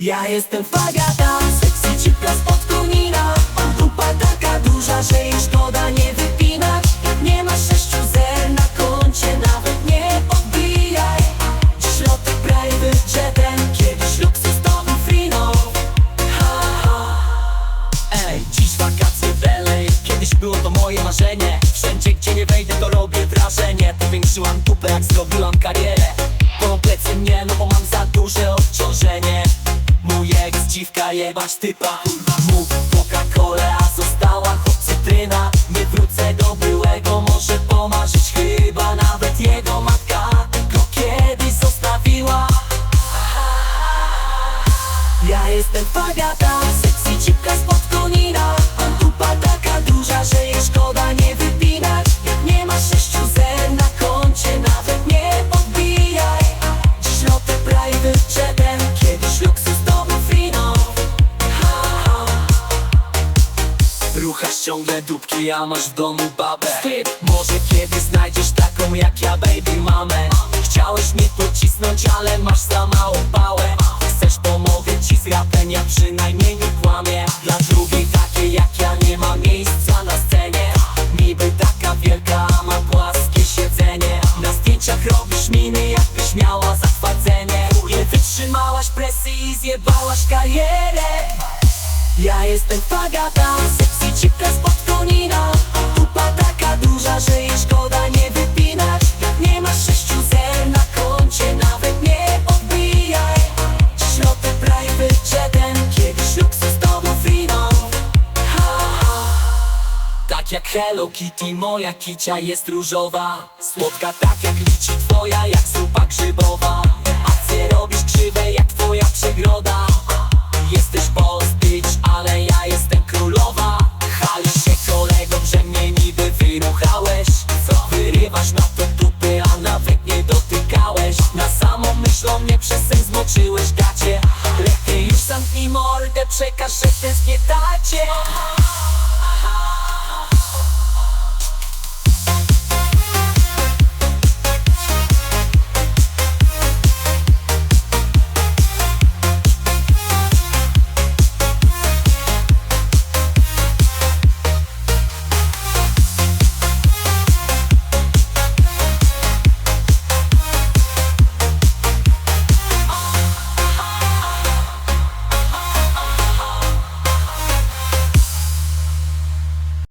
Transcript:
Ja jestem fagata, sexy cipla spod konina Dupa taka duża, że jej szkoda nie wypinać nie masz sześciu zer na koncie, nawet nie odbijaj. Dziś lotek private jetem, kiedyś luksus to był free no ha, ha. Ej, dziś wakacje w LA Kiedyś było to moje marzenie. Wszędzie gdzie nie wejdę to robię wrażenie. Powiększyłam dupę jak zrobiłam karierę dziwka jebać typa. Mógł Coca-Colę, a została hot cytryna Nie wrócę do byłego, może pomarzyć Chyba nawet jego matka. Go kiedyś zostawiła. Ja jestem fagata, sexy cipka spod Ruchasz ciągle dupki, a masz w domu babę. Wstyd, może kiedy znajdziesz taką jak ja baby mamę. Chciałeś mnie pocisnąć, ale masz za małą pałę. Chcesz pomogę ci z rapem, ja przynajmniej nie kłamię. Dla drugiej takiej jak ja nie ma miejsca na scenie. Niby taka wielka, a ma płaskie siedzenie. Na zdjęciach robisz miny, jakbyś miała zachwacenie Nie wytrzymałaś presji i zjebałaś karierę. Ja jestem fagata, cipka spod konina Dupa taka duża, że jej szkoda nie wypinać. Jak nie masz sześciu zer na koncie, nawet nie odbijaj. Dziś lotę private jetem, kiedyś luksus to był no ha, ha. Tak jak Hello Kitty, moja kicia jest różowa. Słodka tak jak liczy twoja, jak zupa grzybowa